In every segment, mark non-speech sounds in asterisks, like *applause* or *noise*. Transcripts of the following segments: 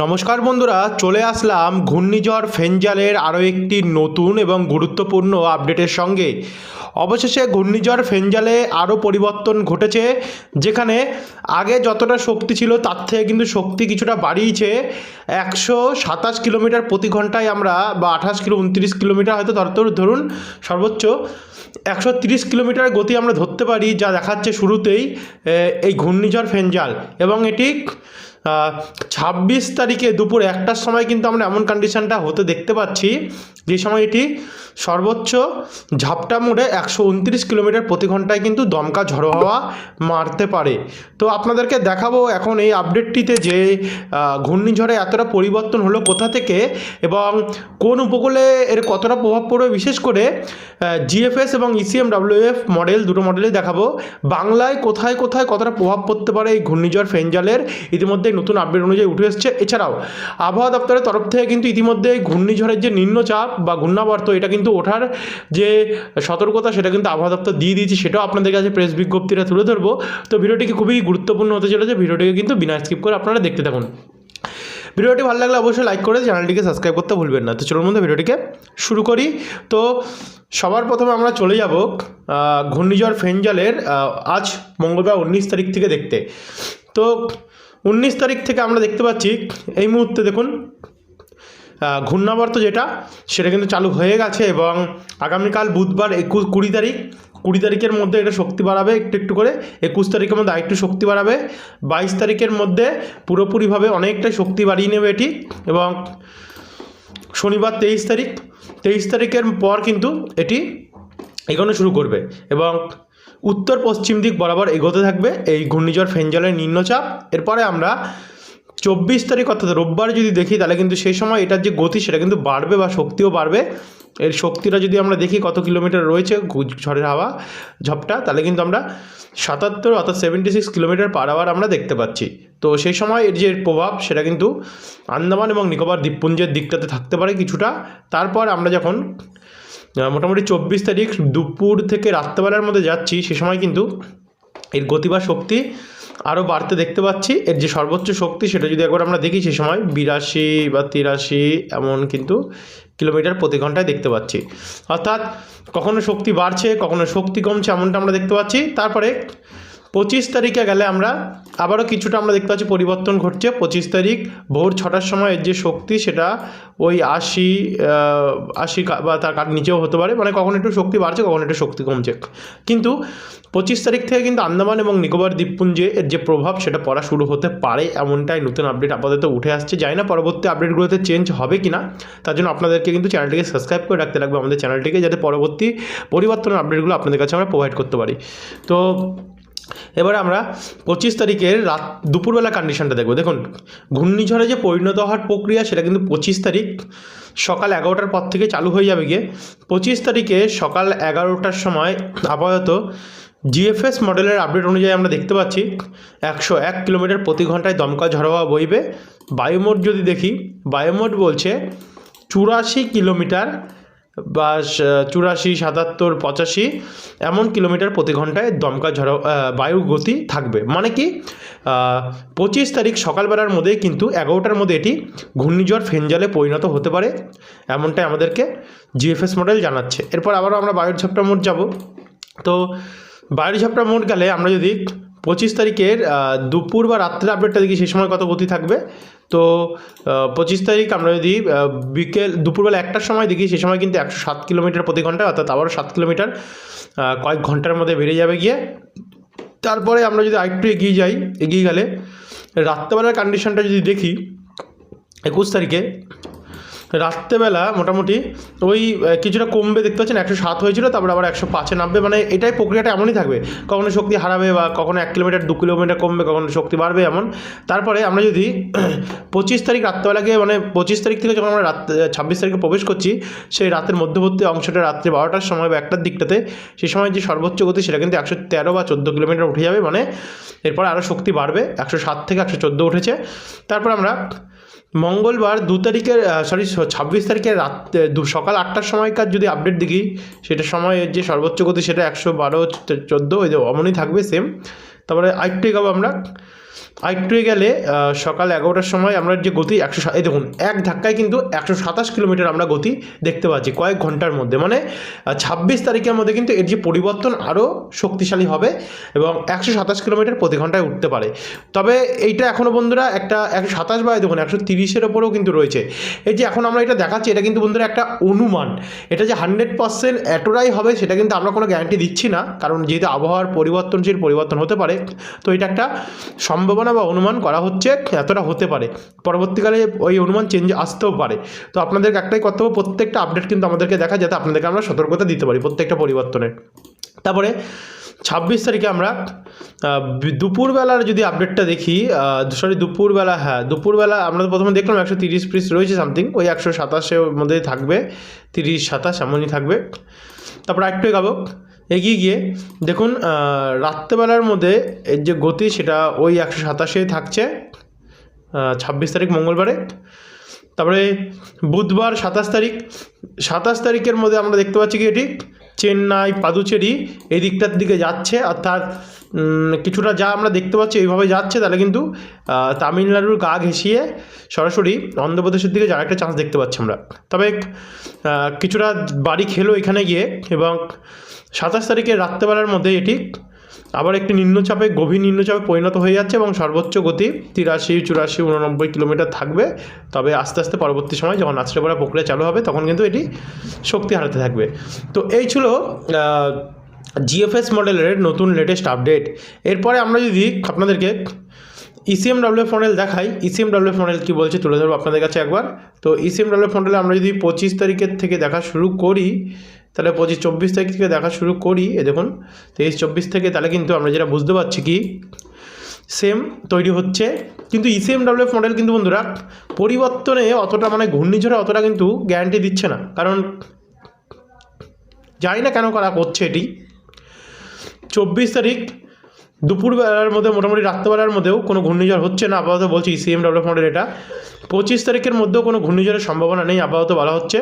নমস্কার বন্ধুরা, চলে আসলাম ঘূর্ণিঝড় ফেঞ্জালের আরও একটি নতুন এবং গুরুত্বপূর্ণ আপডেটের সঙ্গে। অবশেষে ঘূর্ণিঝড় ফেঞ্জালে আরও পরিবর্তন ঘটেছে, যেখানে আগে যতটা শক্তি ছিল তার থেকে কিন্তু শক্তি কিছুটা বাড়িয়েছে। একশো সাতাশ কিলোমিটার প্রতি ঘন্টায় আমরা, বা আঠাশ কিলো উনত্রিশ কিলোমিটার হয়তো ধরতে ধরুন সর্বোচ্চ একশো তিরিশ কিলোমিটার গতি আমরা ধরতে পারি, যা দেখাচ্ছে শুরুতেই এই ঘূর্ণিঝড় ফেঞ্জাল। এবং এটি ছাব্বিশ তারিখে দুপুর একটার সময় কিন্তু আমরা এমন কন্ডিশনটা হতে দেখতে পাচ্ছি, যে সময় এটি সর্বোচ্চ ঝাপটা মোড়ে একশো উনত্রিশ কিলোমিটার প্রতি ঘন্টায় কিন্তু দমকা ঝড়ো হাওয়া মারতে পারে। তো আপনাদেরকে দেখাবো এখন এই আপডেটটিতে যে ঘূর্ণিঝড়ে এতটা পরিবর্তন হলো কোথা থেকে এবং কোন উপকূলে এর কতটা প্রভাব পড়বে। বিশেষ করে জিএফএস এবং ইসিএম ডাব্লিউএফ মডেল দুটো মডেলেই দেখাবো। বাংলায় কোথায় কোথায় কতটা প্রভাব পড়তে পারে এই ঘূর্ণিঝড় ফেঞ্জালের? ইতিমধ্যে নতুন আপডেট অনুযায়ী উঠে এসেছে। এছাড়াও, আবহাওয়া দপ্তরের তরফ থেকে কিন্তু ইতিমধ্যে ঘূর্ণিঝড়ের যে নিম্নচাপ বা ঘূর্ণাবর্ত, এটা কিন্তু ওঠার যে সতর্কতা সেটা কিন্তু আবহাওয়া দপ্তর দিয়ে দিয়েছে, সেটাও আপনাদের কাছে প্রেস বিজ্ঞপ্তিটা তুলে ধরবো। তো ভিডিওটিকে খুবই গুরুত্বপূর্ণ হতে চলেছে, ভিডিওটিকে কিন্তু বিনা স্কিপ করে আপনারা দেখতে থাকুন। ভিডিওটি ভালো লাগলে অবশ্যই লাইক করে চ্যানেলটিকে সাবস্ক্রাইব করতে ভুলবেন না। তো চলুন মধ্যে ভিডিওটিকে শুরু করি। তো সবার প্রথমে আমরা চলে যাব ঘূর্ণিঝড় ফেঞ্জালের আজ মঙ্গলবার উনিশ তারিখ থেকে দেখতে। তো উনিশ তারিখ থেকে আমরা দেখতে পাচ্ছি, এই মুহূর্তে দেখুন ঘূর্ণাবর্ত যেটা, সেটা কিন্তু চালু হয়ে গেছে এবং আগামীকাল বুধবার একুশ, কুড়ি তারিখ, কুড়ি তারিখের মধ্যে এটা শক্তি বাড়াবে একটু একটু করে, একুশ তারিখের মধ্যে আরেকটু শক্তি বাড়াবে, বাইশ তারিখের মধ্যে পুরোপুরিভাবে অনেকটাই শক্তি বাড়িয়ে নেবে এটি এবং শনিবার তেইশ তারিখ, তেইশ তারিখের পর কিন্তু এটি এগোনো শুরু করবে এবং উত্তর পশ্চিম দিক বরাবর এগোতে থাকবে, এই ঘূর্ণিঝড় ফেঞ্জালের নিম্নচাপ। এরপরে আমরা চব্বিশ তারিখ অর্থাৎ রোববার যদি দেখি, তাহলে কিন্তু সেই সময় এটার যে গতি, সেটা কিন্তু বাড়বে বা শক্তিও বাড়বে। এর শক্তিটা যদি আমরা দেখি কত কিলোমিটার রয়েছে ঝড়ের হাওয়া, ঝপটা, তাহলে কিন্তু আমরা সাতাত্তর অর্থাৎ seventy six kilometre per hour আমরা দেখতে পাচ্ছি। তো সেই সময় এর যে প্রভাব, সেটা কিন্তু আন্দামান এবং নিকোবর দ্বীপপুঞ্জের দিকটাতে থাকতে পারে কিছুটা। তারপর আমরা যখন মোটামুটি চব্বিশ তারিখ দুপুর থেকে রাত্রেবেলার মধ্যে যাচ্ছি, সে সময় কিন্তু এর গতি বা শক্তি আরও বাড়তে দেখতে পাচ্ছি। এর যে সর্বোচ্চ শক্তি সেটা যদি একবার আমরা দেখি সে সময় বিরাশি বা তিরাশি এমন কিন্তু কিলোমিটার প্রতি ঘন্টায় দেখতে পাচ্ছি। অর্থাৎ কখনো শক্তি বাড়ছে, কখনো শক্তি কমছে এমনটা আমরা দেখতে পাচ্ছি। তারপরে পঁচিশ তারিখে গেলে আমরা আবারও কিছুটা আমরা দেখতে পাচ্ছি পরিবর্তন ঘটছে। পঁচিশ তারিখ ভোর ছটার সময় যে শক্তি সেটা ওই আশি আশি বা তার নিচেও হতে পারে। মানে কখন একটু শক্তি বাড়ছে, কখন একটু শক্তি কমছে। কিন্তু পঁচিশ তারিখ থেকে কিন্তু আন্দামান এবং নিকোবর দ্বীপপুঞ্জে এর যে প্রভাব সেটা পড়া শুরু হতে পারে এমনটাই নতুন আপডেট আপাতত উঠে আসছে। জানি না পরবর্তী আপডেটগুলোতে চেঞ্জ হবে কি না তার জন্য আপনাদেরকে কিন্তু চ্যানেলটিকে সাবস্ক্রাইব করে রাখতে লাগবে। আমাদের চ্যানেলটিকে যাতে পরবর্তী পরিবর্তনের আপডেটগুলো আপনাদের কাছে আমরা প্রোভাইড করতে পারি। তো এবারে আমরা পঁচিশ তারিখের রাত দুপুরবেলা কন্ডিশনটা দেখব। দেখুন, ঘূর্ণিঝড়ে যে পরিণত হওয়ার প্রক্রিয়া, সেটা কিন্তু পঁচিশ তারিখ সকাল এগারোটার পর থেকে চালু হয়ে যাবে গিয়ে পঁচিশ তারিখে সকাল এগারোটার সময় আপাতত জিএফএস মডেলের আপডেট অনুযায়ী আমরা দেখতে পাচ্ছি, একশো এক কিলোমিটার প্রতি ঘন্টায় দমকা ঝড় হওয়া বইবে। বায়ুমোট যদি দেখি, বায়ুমোট বলছে চুরাশি কিলোমিটার বা চুরাশি, সাতাত্তর, পঁচাশি, এমন কিলোমিটার প্রতি ঘন্টায় দমকা ঝড় বায়ু গতি থাকবে। মানে কি? পঁচিশ তারিখ সকালবেলার মধ্যেই কিন্তু এগারোটার মধ্যে এটি ঘূর্ণিঝড় ফেঞ্জালে পরিণত হতে পারে, এমনটাই আমাদেরকে জিএফএস মডেল জানাচ্ছে। এরপর আবারও আমরা বায়ুর ঝাপটা মোট যাব। তো, বায়ুর ঝাপটা মোড় গেলে আমরা যদি পঁচিশ তারিখের দুপুর বা রাত্রের আপডেটটা দেখি, সেই সময় কত গতি থাকবে। তো পঁচিশ তারিখ আমরা যদি বিকেল, দুপুরবেলা একটার সময় দেখি, সেই সময় কিন্তু একশো সাত কিলোমিটার প্রতি ঘণ্টা অর্থাৎ আবারও সাত কিলোমিটার কয়েক ঘণ্টার মধ্যে বেড়ে যাবে গিয়ে। তারপরে আমরা যদি আরেকটু এগিয়ে যাই, এগিয়ে গেলে, রাত্রেবেলার কন্ডিশনটা যদি দেখি, একুশ তারিখে রাত্রেবেলা মোটামুটি ওই কিছুটা কমবে দেখতে পাচ্ছেন, একশো সাত হয়েছিল, তারপর আবার একশো পাঁচে নামবে মানে এটাই প্রক্রিয়াটা এমনই থাকবে। কখনো শক্তি হারাবে বা কখনো এক কিলোমিটার, দু কিলোমিটার কমবে, কখনো শক্তি বাড়বে এমন। তারপরে আমরা যদি *clears throat* পঁচিশ তারিখ রাত্রেবেলাকে মানে পঁচিশ তারিখ থেকে যখন আমরা রাত ছাব্বিশ তারিখে প্রবেশ করছি, সেই রাতের মধ্যবর্তী অংশটা রাত্রে বারোটার সময় বা একটার দিকটাতে, সেই সময় যে সর্বোচ্চ গতি, সেটা কিন্তু একশো তেরো বা চোদ্দ কিলোমিটার উঠে যাবে মানে এরপর আরও শক্তি বাড়বে। একশো সাত থেকে একশো চোদ্দ উঠেছে। তারপর আমরা মঙ্গলবার দু তারিখের সরি ছাব্বিশ তারিখের রাত সকাল আটটার সময়কার যদি আপডেট দেখি, সেটা সময়ের যে সর্বোচ্চ গতি সেটা একশো বারো চোদ্দ, ওই যে অমনই থাকবে সেম তারপরে আরেকটু এগাবো আমরা। আরেকটু গেলে সকাল এগারোটার সময় আমরা যে গতি একশো এই দেখুন, এক ধাক্কায় কিন্তু একশো সাতাশ কিলোমিটার আমরা গতি দেখতে পাচ্ছি কয়েক ঘণ্টার মধ্যে। মানে ছাব্বিশ তারিখের মধ্যে কিন্তু এর যে পরিবর্তন আরও শক্তিশালী হবে এবং একশো সাতাশ কিলোমিটার প্রতি ঘন্টায় উঠতে পারে। তবে এইটা এখনও বন্ধুরা একটা একশো সাতাশ বা দেখুন, একশো তিরিশের ওপরেও কিন্তু রয়েছে। এই যে এখন আমরা এটা দেখাচ্ছি, এটা কিন্তু বন্ধুরা একটা অনুমান। এটা যে হান্ড্রেড পার্সেন্ট এতটাই হবে, সেটা কিন্তু আমরা কোনো গ্যারান্টি দিচ্ছি না। কারণ যেহেতু আবহাওয়ার পরিবর্তনশীল পরিবর্তন হতে পারে, তো এটা একটা সম্ভাবনা বা অনুমান করা হচ্ছে, এতটা হতে পারে। পরবর্তীকালে ওই অনুমান চেঞ্জ আসতেও পারে। তো আপনাদেরকে একটাই কর্তব্য প্রত্যেকটা আপডেট কিন্তু আমাদেরকে দেখা যাতে আপনাদেরকে আমরা সতর্কতা দিতে পারি প্রত্যেকটা পরিবর্তনে তারপরে ছাব্বিশ তারিখে আমরা দুপুরবেলার যদি আপডেটটা দেখি সরি দুপুরবেলা হ্যাঁ দুপুরবেলা আমরা প্রথমে দেখলাম একশো তিরিশ পিস রয়েছে সামথিং ওই একশো সাতাশের মধ্যে থাকবে, তিরিশ সাতাশ এমনই থাকবে। তারপর একটু এগাবো এগিয়ে গিয়ে, দেখুন রাত্রেবেলার মধ্যে এর যে গতি সেটা ওই একশো সাতাশেই থাকছে ছাব্বিশ তারিখ মঙ্গলবারে। তারপরে বুধবার সাতাশ তারিখ, সাতাশ তারিখের মধ্যে আমরা দেখতে পাচ্ছি কি এটি? চেন্নাই, পাদুচেরি এই দিকটার দিকে যাচ্ছে। অর্থাৎ কিছুটা যা আমরা দেখতে পাচ্ছি এইভাবে যাচ্ছে, তাহলে কিন্তু তামিলনাড়ুর গা ঘেঁষিয়ে সরাসরি অন্ধ্রপ্রদেশের দিকে যাওয়ার একটা চান্স দেখতে পাচ্ছি আমরা। তবে কিছুটা বাড়ি খেলো এখানে গিয়ে এবং সাতাশ তারিখের রাত্রেবেলার মধ্যে এটি আবার একটি নিম্নচাপে, গভীর নিম্নচাপে পরিণত হয়ে যাচ্ছে এবং সর্বোচ্চ গতি তিরাশি, চুরাশি, উননব্বই কিলোমিটার থাকবে। তবে আস্তে আস্তে পরবর্তী সময় যখন আছড়ে পড়া প্রক্রিয়া চালু হবে, তখন কিন্তু এটি শক্তি হারাতে থাকবে। তো এই ছিল জিএফএস মডেলের নতুন লেটেস্ট আপডেট এরপরে আমরা যদি আপনাদেরকে E C M W model দেখাই E C M W model কী বলছে তুলে ধরবো আপনাদের কাছে একবার। তো ইসিএম ডাব্লিউ মডেলে আমরা যদি পঁচিশ তারিখের থেকে দেখা শুরু করি তাহলে পঁচিশ চব্বিশ তারিখ থেকে দেখা শুরু করি। এ দেখুন, তেইশ চব্বিশ থেকে তাহলে কিন্তু আমরা যেটা বুঝতে পারছি কি সেম তৈরি হচ্ছে। কিন্তু E ইসিএম ডাব্লিউ মডেল কিন্তু বন্ধুরা, পরিবর্তনে অতটা মানে ঘূর্ণিঝড়ে অতটা কিন্তু গ্যারান্টি দিচ্ছে না। কারণ জানি না কেন করা করছে এটি। চব্বিশ তারিখ দুপুরবেলার মধ্যে, মোটামুটি রাত্রেবেলার মধ্যেও কোনো ঘূর্ণিঝড় হচ্ছে না, আপাতত বলছি সিএম ডেভেলপ মডেল এটা। পঁচিশ তারিখের মধ্যেও কোনো ঘূর্ণিঝড়ের সম্ভাবনা নেই, আপাতত বলা হচ্ছে।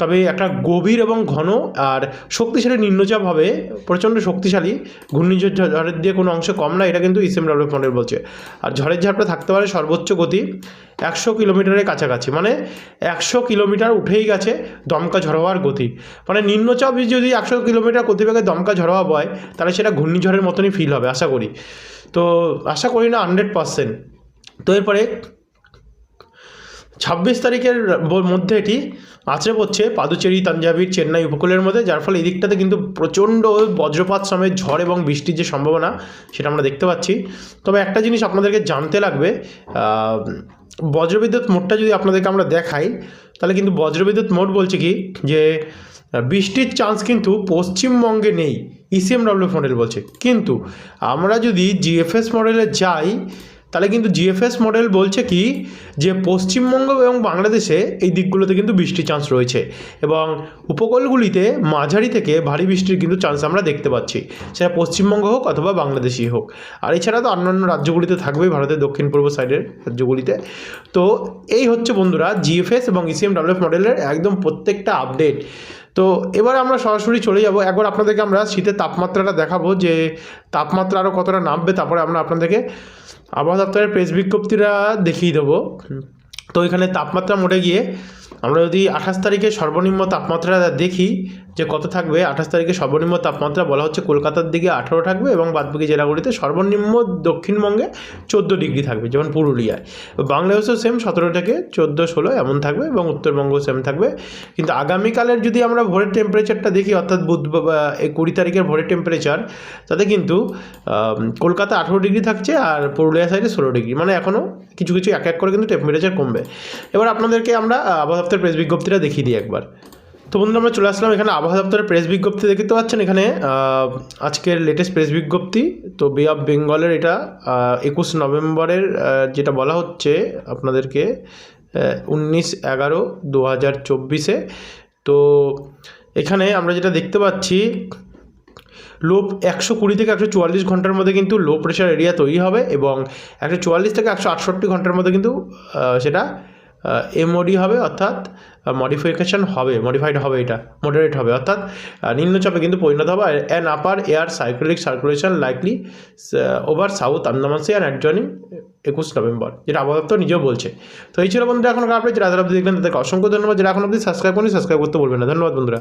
তবে একটা গভীর এবং ঘন আর শক্তিশালী নিম্নচাপ হবে, প্রচণ্ড শক্তিশালী, ঘূর্ণিঝড় ঝড়ের দিয়ে কোনো অংশ কম না, এটা কিন্তু ইসএম ডেভেলপ মডেল বলছে। আর ঝড়ের ঝাপটা থাকতে পারে সর্বোচ্চ গতি একশো কিলোমিটারের কাছাকাছি মানে একশো কিলোমিটার উঠেই গেছে দমকা ঝড় হওয়ার গতি। মানে নিম্নচাপ যদি একশো কিলোমিটার গতিবেগে দমকা ঝড় হওয়া হয় তাহলে সেটা ঘূর্ণিঝড়ের মতনই ফিল হবে, আশা করি। তো আশা করি না হান্ড্রেড পারসেন্ট তো এরপরে ছাব্বিশ তারিখের মধ্যে এটি আছড়ে পড়ছে পাদুচেরি তাঞ্জাবির চেন্নাই উপকূলের মধ্যে, যার ফলে এই দিকটাতে কিন্তু প্রচণ্ড বজ্রপাত সমেত ঝড় এবং বৃষ্টির যে সম্ভাবনা, সেটা আমরা দেখতে পাচ্ছি। তবে একটা জিনিস আপনাদেরকে জানতে লাগবে বজ্রবিদ্যুৎ মোডটা যদি আপনাদেরকে আমরা দেখাই, তাহলে কিন্তু বজ্রবিদ্যুৎ মোড বলছে কি, যে বৃষ্টির চান্স কিন্তু পশ্চিমবঙ্গে নেই E ইসিএম ডাব্লিউ মডেল বলছে। কিন্তু আমরা যদি জিএফএস মডেলে যাই তাহলে কিন্তু জিএফএস মডেল বলছে কি যে পশ্চিমবঙ্গ এবং বাংলাদেশে এই দিকগুলোতে কিন্তু বৃষ্টির চান্স রয়েছে এবং উপকূলগুলিতে মাঝারি থেকে ভারী বৃষ্টির কিন্তু চান্স আমরা দেখতে পাচ্ছি। সেটা পশ্চিমবঙ্গ হোক অথবা বাংলাদেশই হোক। আর এছাড়া তো অন্যান্য রাজ্যগুলিতে থাকবেই, ভারতের দক্ষিণ পূর্ব সাইডের রাজ্যগুলিতে। তো এই হচ্ছে বন্ধুরা জিএফএস এবং ইসিএম ডাব্লিউএফ মডেলের একদম প্রত্যেকটা আপডেট তো এবার আমরা সরাসরি চলে যাব। একবার আপনাদেরকে আমরা শীতের তাপমাত্রাটা দেখাবো যে তাপমাত্রা আরও কতটা নামবে, তারপরে আমরা আপনাদেরকে আবহাওয়া দপ্তরের প্রেস বিজ্ঞপ্তিটা দেখিয়ে দেবো। তো এখানে তাপমাত্রা মোটে গিয়ে আমরা যদি আঠাশ তারিখে সর্বনিম্ন তাপমাত্রাটা দেখি যে কত থাকবে? আঠাশ তারিখে সর্বনিম্ন তাপমাত্রা বলা হচ্ছে কলকাতার দিকে আঠারো থাকবে এবং বাদবাকি জেলাগুলিতে সর্বনিম্ন দক্ষিণবঙ্গে চোদ্দ ডিগ্রি থাকবে, যেমন পুরুলিয়ায়। বাংলাদেশেও সেম সতেরো থেকে চোদ্দ, ষোলো এমন থাকবে এবং উত্তরবঙ্গ সেম থাকবে। কিন্তু আগামীকালের যদি আমরা ভোরের টেম্পারেচারটা দেখি, অর্থাৎ বুধ কুড়ি তারিখের ভোরের টেম্পারেচার তাতে কিন্তু কলকাতা আঠেরো ডিগ্রি থাকছে আর পুরুলিয়া সাইডে ষোলো ডিগ্রি। মানে এখনও কিছু কিছু এক এক করে কিন্তু টেম্পারেচার কমবে। এবার আপনাদেরকে আমরা আবহাওয়া দপ্তরের প্রেস বিজ্ঞপ্তিটা দেখিয়ে দিই একবার। তো বন্ধুরা, আমরা চলে আসলাম এখানে আবহাওয়া দপ্তরের প্রেস বিজ্ঞপ্তি দেখতে পাচ্ছেন এখানে। আজকের লেটেস্ট প্রেস বিজ্ঞপ্তি, তো বে অফ বেঙ্গলের এটা একুশ নভেম্বরের যেটা বলা হচ্ছে আপনাদেরকে উনিশ এগারো দু হাজার চব্বিশে। তো এখানে আমরা যেটা দেখতে পাচ্ছি লো একশো কুড়ি থেকে একশো চুয়াল্লিশ ঘণ্টার মধ্যে কিন্তু লো প্রেশার এরিয়া তৈরি হবে এবং একশো চুয়াল্লিশ থেকে একশো আটষট্টি ঘণ্টার মধ্যে কিন্তু সেটা এমওডি হবে, অর্থাৎ মডিফিকেশন হবে মডিফাইড হবে এটা মডারেট হবে, অর্থাৎ নিম্নচাপে কিন্তু পরিণত হবে an upper air cyclic circulation likely over south Andaman sea and adjoining একুশ নভেম্বর, যেটা আবহাওয়া নিজেও বলছে। তো এই ছিল বন্ধুরা এখন আপনি যারা অবধি দেখলেন তাদেরকে অসংখ্য ধন্যবাদ, যারা এখন অবধি সাবস্ক্রাইব করুন সাবস্ক্রাইব করতে বলবেন না। ধন্যবাদ বন্ধুরা।